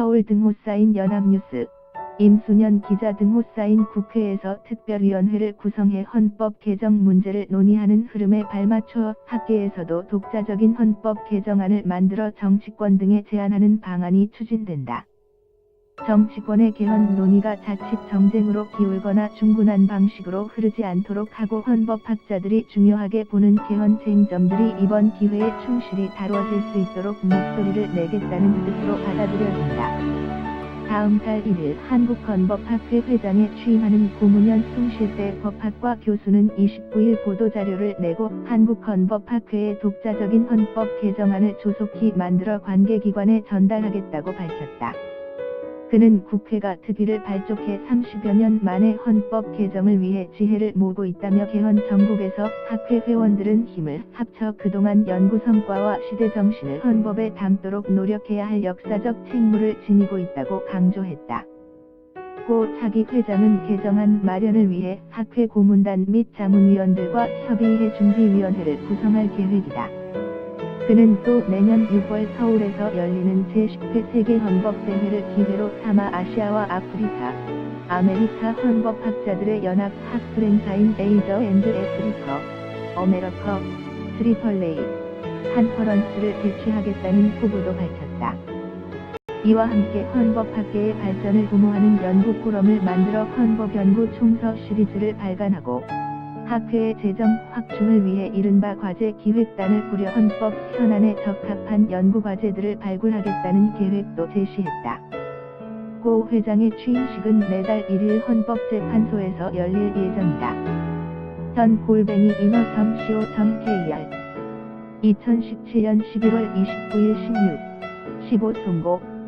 서울 등호 쌓인 연합뉴스 임수년 기자 등호 쌓인 국회에서 특별위원회를 구성해 헌법 개정 문제를 논의하는 흐름에 발맞춰 학계에서도 독자적인 헌법 개정안을 만들어 정치권 등에 제안하는 방안이 추진된다. 정치권의 개헌 논의가 자칫 정쟁으로 기울거나 중분한 방식으로 흐르지 않도록 하고 헌법학자들이 중요하게 보는 개헌 쟁점들이 이번 기회에 충실히 다뤄질 수 있도록 목소리를 내겠다는 뜻으로 받아들여진다. 다음 달 1일 한국헌법학회 회장에 취임하는 고문현 숭실대 법학과 교수는 29일 보도자료를 내고 한국헌법학회의 독자적인 헌법 개정안을 조속히 만들어 관계기관에 전달하겠다고 밝혔다. 그는 국회가 특위를 발족해 30여 년 만에 헌법 개정을 위해 지혜를 모으고 있다며 개헌 전국에서 학회 회원들은 힘을 합쳐 그동안 연구 성과와 시대 정신을 헌법에 담도록 노력해야 할 역사적 책무를 지니고 있다고 강조했다. 고 차기 회장은 개정안 마련을 위해 학회 고문단 및 자문위원들과 협의회 준비위원회를 구성할 계획이다. 그는 또 내년 6월 서울에서 열리는 제10회 세계 헌법대회를 기회로 삼아 아시아와 아프리카, 아메리카 헌법학자들의 연합 학술 행사인 에이저 앤드 애프리커, 어메러커, 트리펄레이, 컨퍼런스를 개최하겠다는 포부도 밝혔다. 이와 함께 헌법학계의 발전을 도모하는 연구 포럼을 만들어 헌법 연구 총서 시리즈를 발간하고 학회의 재정 확충을 위해 이른바 과제 기획단을 꾸려 헌법 현안에 적합한 연구 과제들을 발굴하겠다는 계획도 제시했다. 고 회장의 취임식은 내달 1일 헌법재판소에서 열릴 예정이다. 전 골뱅이 인어.co.kr 2017년 11월 29일 16, 15 송고